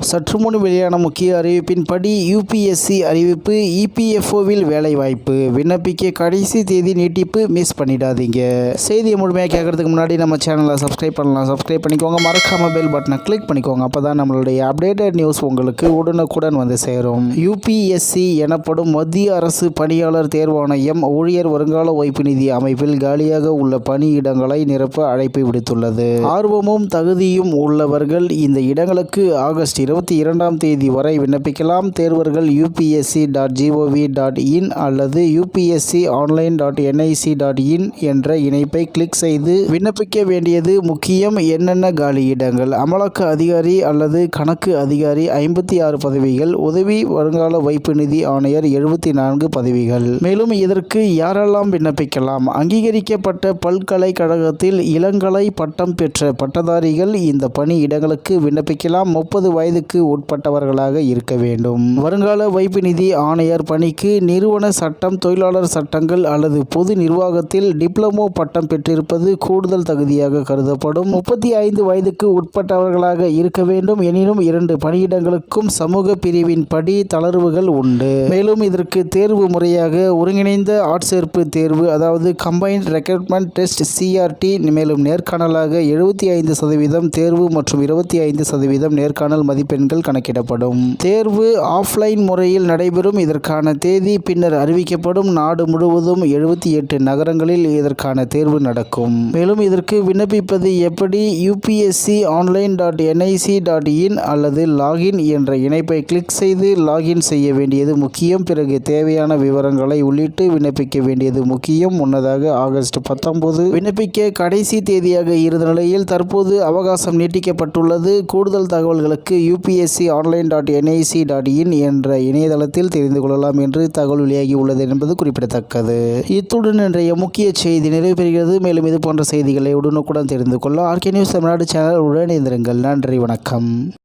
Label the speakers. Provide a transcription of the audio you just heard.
Speaker 1: சற்று முன் வெளியான முக்கிய அறிவிப்பின்படி யூபிஎஸ்சி அறிவிப்பு இபிஎஃப்ஓவில் வேலைவாய்ப்பு. விண்ணப்பிக்க கடைசி தேதி நீட்டிப்பு மிஸ் பண்ணிடாதீங்க. செய்தியை முழுமையாக கேட்கறதுக்கு முன்னாடி நம்ம சேனலை சப்ஸ்கிரைப் பண்ணலாம். சப்ஸ்கிரைப் பண்ணிக்கோங்க. மறக்காம பெல் பட்டனை கிளிக் பண்ணிக்கோங்க. அப்போ தான் நம்மளுடைய அப்டேட்டட் நியூஸ் உங்களுக்கு உடனுக்குடன் வந்து சேரும். யூபிஎஸ்சி எனப்படும் மத்திய அரசு பணியாளர் தேர்வாணையம் ஊழியர் வருங்கால வைப்பு நிதி அமைப்பில் காலியாக உள்ள பணியிடங்களை நிரப்ப அழைப்பு விடுத்துள்ளது. ஆர்வமும் தகுதியும் உள்ளவர்கள் இந்த இடங்களுக்கு ஆகஸ்ட் இருபத்தி இரண்டாம் தேதி வரை விண்ணப்பிக்கலாம். தேர்வர்கள் UPSC dot gov dot in அல்லது UPSC online dot NIC dot in என்ற இணைப்பை கிளிக் செய்து விண்ணப்பிக்க வேண்டியது முக்கியம். என்னென்ன காலியிடங்கள் அமலாக்க அதிகாரி அல்லது கணக்கு அதிகாரி ஐம்பத்தி ஆறு பதவிகள். உதவி வருங்கால வைப்பு நிதி ஆணையர் எழுபத்தி நான்கு பதவிகள். மேலும் இதற்கு யாரெல்லாம் விண்ணப்பிக்கலாம்? அங்கீகரிக்கப்பட்ட பல்கலைக்கழகத்தில் இளங்கலை பட்டம் பெற்ற பட்டதாரிகள் இந்த பணியிடங்களுக்கு விண்ணப்பிக்கலாம். முப்பது வயது வயதுக்கு உட்பட்டவர்களாக இருக்க வேண்டும். வருங்கால வைப்பு நிதி ஆணையர் பணிக்கு நிறுவன சட்டம் தொழிலாளர் சட்டங்கள் அல்லது பொது நிர்வாகத்தில் டிப்ளமோ பட்டம் பெற்றிருப்பது கூடுதல் தகுதியாக கருதப்படும். முப்பத்தி ஐந்து வயதுக்கு உட்பட்டவர்களாக இருக்க வேண்டும் எனினும் இரண்டு பணியிடங்களுக்கும் சமூக பிரிவின் படி தளர்வுகள் உண்டு. மேலும் இதற்கு தேர்வு முறையாக ஒருங்கிணைந்த ஆட்சேர்ப்பு தேர்வு அதாவது கம்பைன்ட் ரெக்ரூட்மெண்ட் டெஸ்ட் சிஆர்டி மேலும் நேர்காணலாக எழுபத்தி ஐந்து சதவீதம் தேர்வு மற்றும் இருபத்தி ஐந்து சதவீதம் நேர்காணல் மதிப்பெண்கள் கணக்கிடப்படும். தேர்வு ஆஃப்லைன் முறையில் நடைபெறும். இதற்கான தேதி பின்னர் அறிவிக்கப்படும். நாடு முழுவதும் எழுபத்தி எட்டு நகரங்களில் இதற்கான தேர்வு நடக்கும். மேலும் இதற்கு விண்ணப்பிப்பது எப்படி? UPSC online dot NIC dot in அல்லது லாகின் என்ற இணைப்பை கிளிக் செய்து லாகின் செய்ய வேண்டியது முக்கியம். பிறகு தேவையான விவரங்களை உள்ளிட்டு விண்ணப்பிக்க வேண்டியது முக்கியம். முன்னதாக ஆகஸ்ட் பத்தொன்பது. விண்ணப்பிக்க கடைசி தேதியாக இருந்த நிலையில் தற்போது அவகாசம் நீட்டிக்கப்பட்டுள்ளது. கூடுதல் தகவல்களுக்கு UPSC online dot NIC dot in என்ற இணையதளத்தில் தெரிந்து கொள்ளலாம் என்று தகவல் வெளியாகி உள்ளது என்பது குறிப்பிடத்தக்கது. இத்துடன் இன்றைய முக்கிய செய்தி நிறைவு பெறுகிறது மேலும் இது போன்ற செய்திகளை உடனுக்குடன் தெரிந்து கொள்ள ஆர்கே நியூஸ் தமிழ்நாடு சேனல் உடன் நன்றி வணக்கம்.